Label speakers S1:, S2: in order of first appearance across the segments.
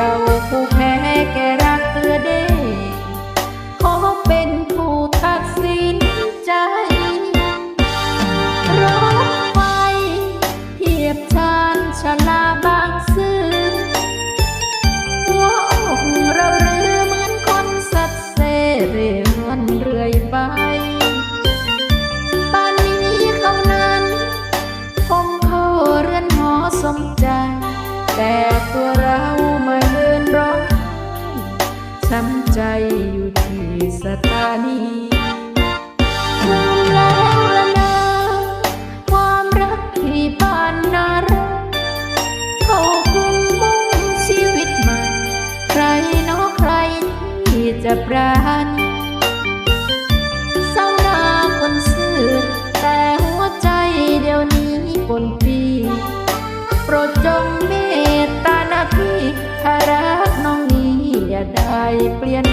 S1: เราผู้แพ้แกรักเกลือเด้ ใจอยู่ที่สถานีลืมแล้วละนะความรักที่ผ่านนารักเขาคงมุ่งชีวิตใหม่ ใครเนอใครที่จะปราณีสาวนาคนซื่อแต่หัวใจเดี๋ยวนี้ปนปีโปรดจงเมตตานาพี่ถ้ารักน้องนี้อย่าได้เปลี่ยน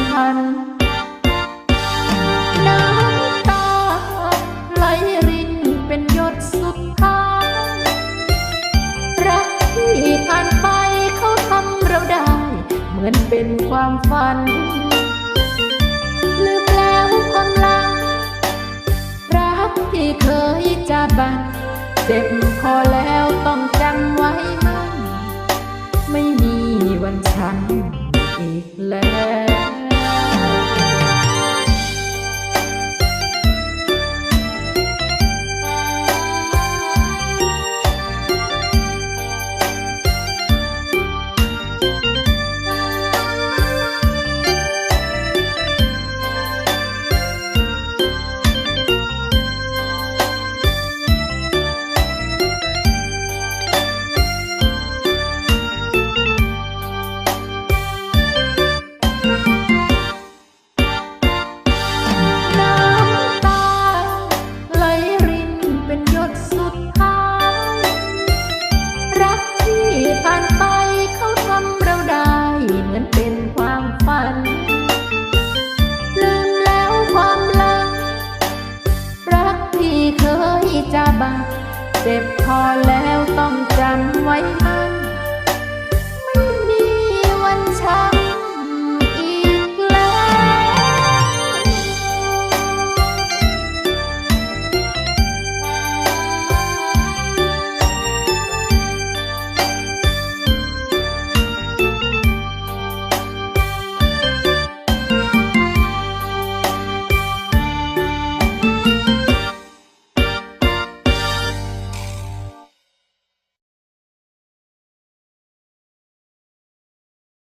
S1: มือนเป็นความฝัน ลืมแล้วคนลัง รักที่เคยจะบัน เจ็บพอแล้วต้องจำไว้มันไม่มีวัน จะบัง เจ็บพอแล้วต้องจำไว้มั่